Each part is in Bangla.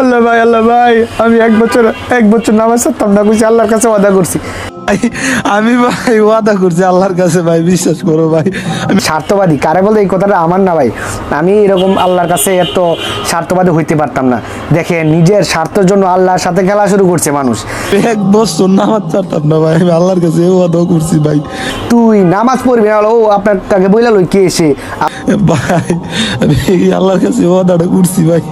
আল্লাহ ভাই আল্লাহ ভাই আমি এক বছর এক বছর নামাজ পড়তাম না কইছি আল্লাহর কাছে ওয়াদা করছি। আমি ভাই ওয়াদা করছি আল্লাহর কাছে ভাই বিশ্বাস করো ভাই। আমি স্বার্থবাদী কারে বলতে এই কথাটা আমার না ভাই? আমি এরকম আল্লাহর কাছে এত স্বার্থবাদী হইতে পারতাম না। দেখে নিজের স্বার্থের জন্য আল্লাহর সাথে খেলা শুরু করছে মানুষ। এক বছর নামাজ চারতাম না ভাই আমি আল্লাহর কাছে ওয়াদা করছি ভাই। তুই নামাজ পড়বি না ও আপনার কাকে বইলা লই কে এসে? ভাই আমি আল্লাহর কাছে ওয়াদাটা করছি ভাই।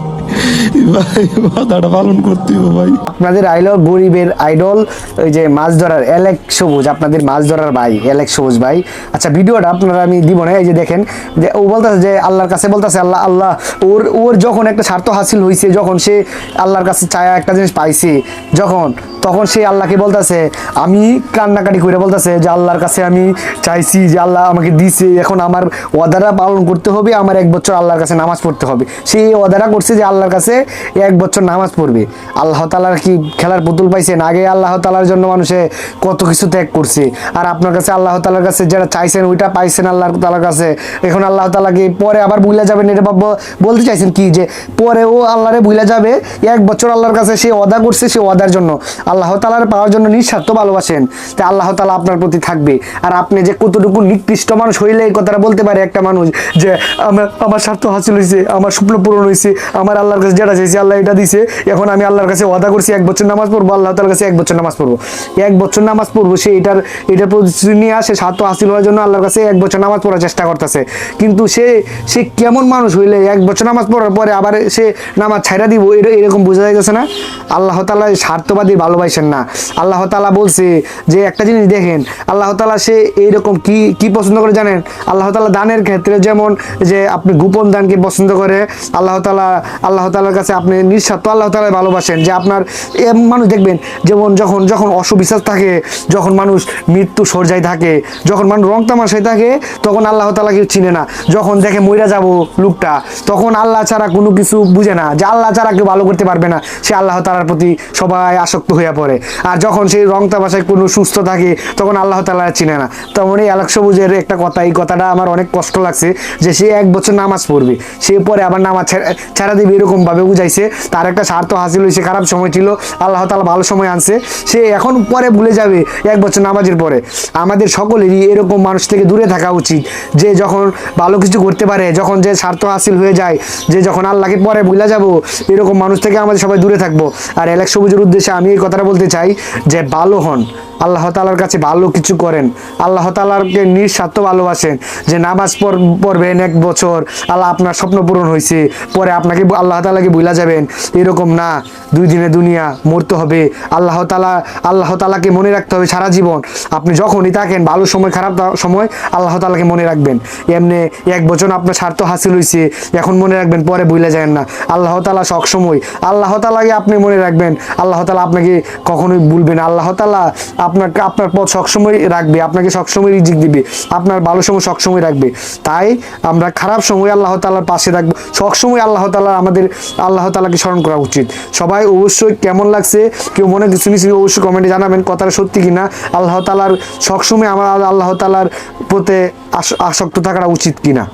আপনাদের আইলো গরিবের আইডল, ওই যে মাছ ধরার এলেক সবুজ, আপনাদের মাছ ধরার ভাই, এলেক সবুজ ভাই। আচ্ছা ভিডিওটা আপনারা আমি দিব না, এই যে দেখেন, যে ও বলতেছে যে আল্লাহর কাছে বলতেছে, আল্লাহ আল্লাহ, ওর ওর যখন একটা স্বার্থ হাসিল হয়েছে যখন সে আল্লাহর কাছে চায়া একটা জিনিস পাইছে, যখন, তখন সে আল্লাহকে বলতেছে, আমি কান্নাকাটি করে বলতেছে যে আল্লাহর কাছে আমি চাইছি যে আল্লাহ আমাকে দিছে, এখন আমার ওয়াদাটা পালন করতে হবে, আমার এক বছর আল্লাহর কাছে নামাজ পড়তে হবে। সে এই ওয়াদাটা করছে যে আল্লাহর কাছে এক বছর নামাজ পড়বে। আল্লাহ তালার কি খেলার পুতুল পাইছেন? আগে আল্লাহ তালার জন্য মানুষে কত কিছু ত্যাগ করছে। আর আপনার কাছে আল্লাহ তালার কাছে যেটা চাইছেন, ওইটা পাইছেন আল্লাহ তালার কাছে। এখন আল্লাহ তালাকে পরে আবার বুইলা যাবেন? এটা বলতে চাইছেন কি যে, পরে ও আল্লাহরে বুইলা যাবে, এক বছর আল্লাহর কাছে সে ওয়াদা করছে সে ওয়াদার জন্য। আল্লাহ তালার পাওয়ার জন্য নিঃস্বার্থ ভালোবাসেন। তা আল্লাহ তালা আপনার প্রতি থাকবে। আর আপনি যে কতটুকু নিকৃষ্ট মানুষ হইলে এই কথাটা বলতে পারে একটা মানুষ যে, আমার আমার স্বার্থ হাসিল হয়েছে আমার স্বপ্ন পূরণ হয়েছে আমার আল্লাহর কাছে যেটা চাইছে, আল্লাহ এটা দিছে। এখন আমি আল্লাহর কাছে ওয়াদা করছি, এক বছর নামাজ পড়ব, আল্লাহ তালার কাছে এক বছর নামাজ পড়ব। এক বছর নামাজ পড়ব, সে এটার এটার প্রতিশ্রুতি নিয়ে আসে স্বার্থ হাসিল হওয়ার জন্য আল্লাহর কাছে এক বছর নামাজ পড়ার চেষ্টা করতেছে। কিন্তু সে সে কেমন মানুষ হইলে এক বছর নামাজ পড়ার পরে আবার সে নামাজ ছাইরা দিব এটা এরকম বোঝা যাইতেছে না? আল্লাহ তালা স্বার্থবাদী ভালোবাসেন না। আল্লাহ তালা বলছে যে, একটা জিনিস দেখেন, আল্লাহ তালা সে এইরকম কি কি পছন্দ করে জানেন? আল্লাহ তালা দানের ক্ষেত্রে যেমন যে আপনি গোপন দানকে পছন্দ করে, আল্লাহ তালা আল্লাহ তালার কাছে আপনি নিঃস্বার্থ আল্লাহ তালা ভালোবাসেন যে আপনার মানুষ দেখবেন যেমন যখন যখন অসুবিশ্বাস থাকে, যখন মানুষ মৃত্যু সর্যায় থাকে, যখন মানুষ রং তামাশায় থাকে, তখন আল্লাহ তালা কেউ চিনে না। যখন দেখে মইরা যাব লোকটা, তখন আল্লাহ ছাড়া কোনো কিছু বুঝে না যে আল্লাহ ছাড়া কেউ ভালো করতে পারবে না। সে আল্লাহ তালার প্রতি সবাই আসক্ত হয়ে পড়ে। আর যখন সেই রং তামাশায় কোনো সুস্থ থাকে, তখন আল্লাহ তালা চিনে না। তেমন এই আলোক সবুজের একটা কথা, এই কথাটা আমার অনেক কষ্ট লাগছে যে সে এক বছর নামাজ পড়বে, সে পরে আবার নামাজ ছেড়ে দিবে এরকম ভাবে বুঝাইছে। তার একটা স্বার্থ হাসিল হয়েছে খারাপ সময় ছিল। আল্লাহ তালা ভালো সময় আনছে। সে এখন পরে ভুলে যাবে এক বছর নামাজের পরে। আমাদের সকলেরই এরকম মানুষ থেকে দূরে থাকা উচিত। যে যখন ভালো কিছু করতে পারে, যখন যে স্বার্থ হাসিল হয়ে যায়, যে যখন আল্লাহকে পরে ভুলে যাব, এরকম মানুষ থেকে আমাদের সবাই দূরে থাকব। আর এলাক সবুজের উদ্দেশ্যে আমি এই কথাটা বলতে চাই যে, ভালো হন। আল্লাহ তালার কাছে ভালো কিছু করেন। আল্লাহ তালারকে নিঃস্বার্থ ভালোবাসেন যে নামাজ পড়বেন এক বছর, আল্লাহ আপনার স্বপ্ন পূরণ হয়েছে, পরে আপনাকে আল্লাহ তালাকে ভুলা যাবেন। এরকম না, দুই দিনে দুনিয়া মরতে হবে। আল্লাহ তালা আল্লাহ তালাকে মনে রাখতে হবে সারা জীবন। আপনি যখনই থাকেন, ভালো সময়, খারাপ সময়, আল্লাহ তালাকে মনে রাখবেন। এমনি এক বছর আপনার স্বার্থ হাসিল হয়েছে এখন মনে রাখবেন পরে ভুলে যাবেন না। আল্লাহ তালা সবসময় আল্লাহ তালাকে আপনি মনে রাখবেন। আল্লাহ তালা আপনাকে কখনোই ভুলবেন আল্লাহ তালা আপনাকে, আপনার পথ সবসময় রাখবে, আপনাকে সবসময় রিজিক দিবে, আপনার ভালো সময় সবসময় রাখবে। তাই আমরা খারাপ সময় আল্লাহ তালার পাশে রাখব। সবসময় আল্লাহ তালা আমাদের, আল্লাহ তালাকে স্মরণ করা উচিত। সবাই অবশ্যই কেমন লাগছে? কেউ মনে কিছু অবশ্যই কমেন্টে জানাবেন, কথাটা সত্যি কিনা? আল্লাহ তালার সবসময় আমার, আল্লাহ তালার প্রতি আস- আসক্ত থাকাটা উচিত কিনা?